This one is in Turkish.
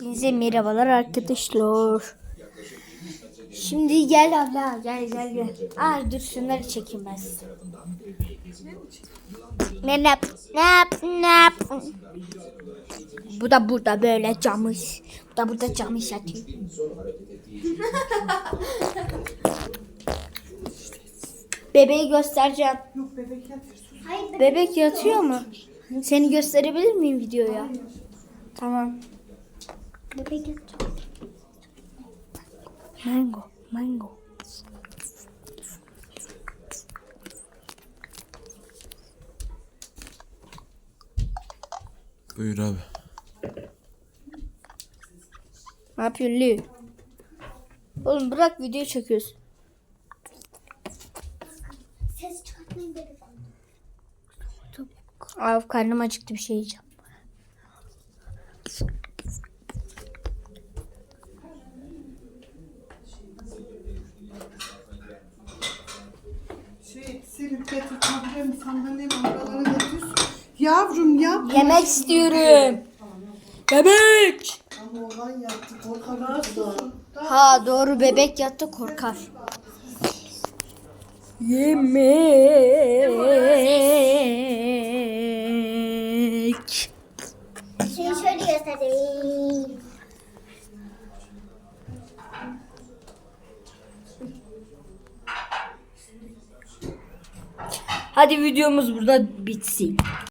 Bize merhabalar arkadaşlar. Şimdi gel abla gel gel gel. Aa dur şunları çekeyim ben size. Ne nap nap nap. Bu da burada böyle camış. Bu da burada camış yatıyor. Bebeği göstereceğim. Bebek yatır. sus. Bebek yatıyor mu? Seni gösterebilir miyim videoya? Tamam. Mango, mango. Buyur abi. Ne yapıyorsun Lü? Oğlum bırak video çekiyorsun. Ses çıkartmayın bebek. Abi karnım acıktı bir şey yiyeceğim. Şey silip getir taburemi sandalyemi oralara. Yavrum yap. Yemek istiyorum. Bebek. Ama oğlan yattı korkar. Ha doğru bebek yattı korkar. Yemek. Şimdi şöyle göstereyim. Hadi videomuz burada bitsin.